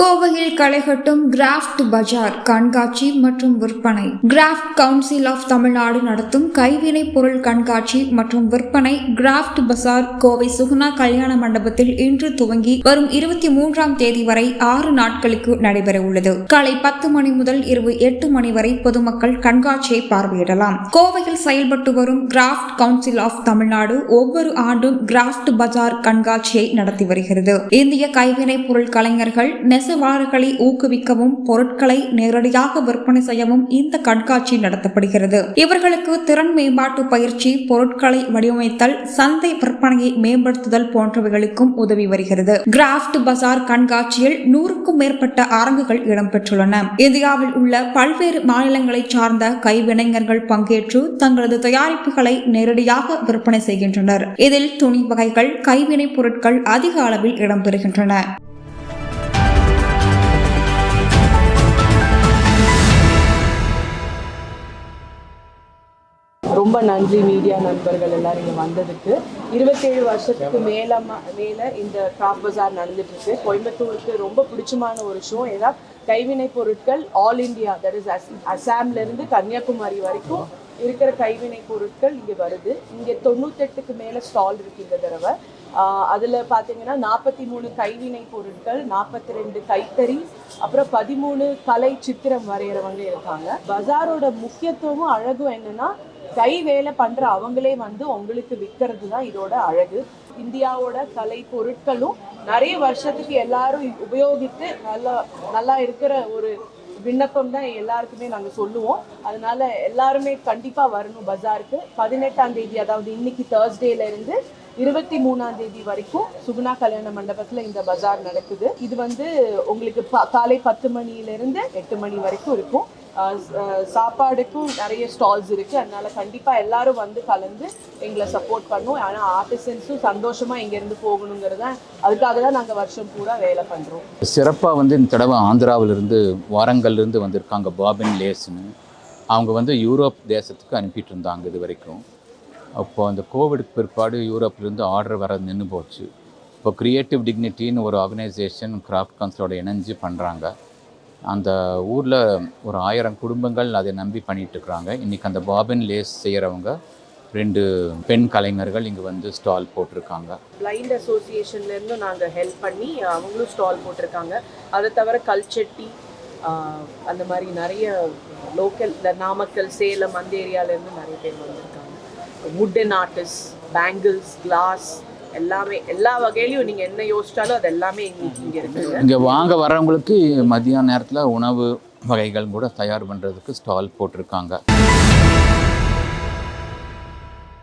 கோவையில் களைகட்டும் கிராஃப்ட் பஜார் கண்காட்சி மற்றும் விற்பனை. கிராஃப்ட் கவுன்சில் ஆஃப் தமிழ்நாடு நடத்தும் கைவினைப் பொருள் கண்காட்சி மற்றும் விற்பனை. கிராஃப்ட் பஜார் கோவை சுகுணா கல்யாண மண்டபத்தில் இன்று துவங்கி வரும் இருபத்தி மூன்றாம் தேதி வரை ஆறு நாட்களுக்கு நடைபெற உள்ளது. காலை பத்து மணி முதல் இரவு எட்டு மணி வரை பொதுமக்கள் கண்காட்சியை பார்வையிடலாம். கோவையில் செயல்பட்டு வரும் கிராஃப்ட் கவுன்சில் ஆஃப் தமிழ்நாடு ஒவ்வொரு ஆண்டும் கிராஃப்ட் பஜார் கண்காட்சியை நடத்தி வருகிறது. இந்திய கைவினைப் பொருள் கலைஞர்கள் நெசவாளர்களை ஊக்குவிக்கவும் பொருட்களை நேரடியாக விற்பனை செய்யவும் இந்த கண்காட்சி நடத்தப்படுகிறது. இவர்களுக்கு திறன் மேம்பாட்டு பயிற்சி பொருட்களை வடிவமைத்தல் சந்தை விற்பனையை மேம்படுத்துதல் போன்றவைகளுக்கும் உதவி வருகிறது. கிராஃப்ட் பசார் கண்காட்சியில் நூறுக்கும் மேற்பட்ட அரங்குகள் இடம்பெற்றுள்ளன. இந்தியாவில் உள்ள பல்வேறு மாநிலங்களைச் சார்ந்த கைவினைஞர்கள் பங்கேற்று தங்களது தயாரிப்புகளை நேரடியாக விற்பனை செய்கின்றனர். இதில் துணி வகைகள் கைவினைப் பொருட்கள் அதிக அளவில் இடம்பெறுகின்றன. ரொம்ப நன்றி மீடியா நண்பர்கள் எல்லாரும் இங்கே வந்ததுக்கு. இருபத்தேழு வருஷத்துக்கு மேல மேலே இந்த கிராஃப்ட் பஜார் நடந்துட்டு இருக்கு கோயம்புத்தூருக்கு ரொம்ப பிடிச்சமான ஒரு ஷோ ஏன்னா கைவினை பொருட்கள் all India that is as அசாம்லேருந்து Kanyakumari வரைக்கும் இருக்கிற கைவினை பொருட்கள் இங்கே வருது. இங்கே தொண்ணூத்தெட்டுக்கு மேலே ஸ்டால் இருக்கு இந்த தடவை. அதில் பார்த்தீங்கன்னா நாற்பத்தி மூணு கைவினை பொருட்கள் நாற்பத்தி ரெண்டு கைத்தறி அப்புறம் பதிமூணு கலை சித்திரம் வரைகிறவங்க இருக்காங்க. பஜாரோட முக்கியத்துவமும் அழகும் என்னன்னா கை வேலை பண்ற அவங்களே வந்து உங்களுக்கு விற்கிறது தான் இதோட அழகு. இந்தியாவோட கலை பொருட்களும் நிறைய வருஷத்துக்கு எல்லாரும் உபயோகித்து நல்லா நல்லா இருக்கிற ஒரு விண்ணப்பம் தான் எல்லாருக்குமே நாங்கள் சொல்லுவோம். அதனால எல்லாருமே கண்டிப்பாக வரணும் பஜாருக்கு. பதினெட்டாம் தேதி அதாவது இன்னைக்கு தேர்ஸ்டேல இருந்து இருபத்தி மூணாம் தேதி வரைக்கும் சுகுணா கல்யாண மண்டபத்தில் இந்த பஜார் நடக்குது. இது வந்து உங்களுக்கு ப- காலை பத்து மணியிலிருந்து எட்டு மணி வரைக்கும் இருக்கும். சாப்பாடுக்கும் நிறைய ஸ்டால்ஸ் இருக்குது அதனால் கண்டிப்பாக எல்லாரும் வந்து கலந்து எங்களை சப்போர்ட் பண்ணும் ஆனால் ஆர்டிசன்ஸும் சந்தோஷமாக இங்கேருந்து போகணுங்கிறத அதுக்காக தான் நாங்கள் வருஷம் பூரா வேலை பண்ணுறோம் சிறப்பாக வந்து இந்த தடவை ஆந்திராவிலிருந்து வாரங்கள்லேருந்து வந்திருக்காங்க பாபின் லேஸ்னு அவங்க வந்து யூரோப் தேசத்துக்கு அனுப்பிட்டு இருந்தாங்க இது வரைக்கும். அப்போது அந்த கோவிடுக்கு பிற்பாடு யூரோப்லேருந்து ஆர்டர் வர நின்று போச்சு. இப்போ க்ரியேட்டிவ் டிக்னிட்டின்னு ஒரு ஆர்கனைசேஷன் கிராஃப்ட் கவுன்சிலோட இணைஞ்சு பண்ணுறாங்க அந்த ஊரில் ஒரு ஆயிரம் குடும்பங்கள் அதை நம்பி பண்ணிகிட்ருக்குறாங்க இருக்கிறாங்க இன்றைக்கி அந்த பாபின் லேஸ் செய்கிறவங்க ரெண்டு பெண் கலைஞர்கள் இங்கே வந்து ஸ்டால் போட்டிருக்காங்க. பிளைண்ட் அசோசியேஷன்லேருந்து நாங்கள் ஹெல்ப் பண்ணி அவங்களும் ஸ்டால் போட்டிருக்காங்க. அதை தவிர கல்ச்செட்டி அந்த மாதிரி நிறைய லோக்கல் இந்த நாமக்கல் சேலம் அந்த ஏரியாவிலேருந்து நிறைய பேர் வந்திருக்காங்க. வுட்டன் ஆர்டிஸ்ட் பேங்கிள்ஸ் கிளாஸ் எல்லாமே எல்லா வகையிலையும் நீங்கள் என்ன யோசிச்சாலும் அது எல்லாமே இங்கே இருக்குது. இங்கே வாங்க வர்றவங்களுக்கு மதியான நேரத்தில் உணவு வகைகள் கூட தயார் பண்ணுறதுக்கு ஸ்டால் போட்டிருக்காங்க.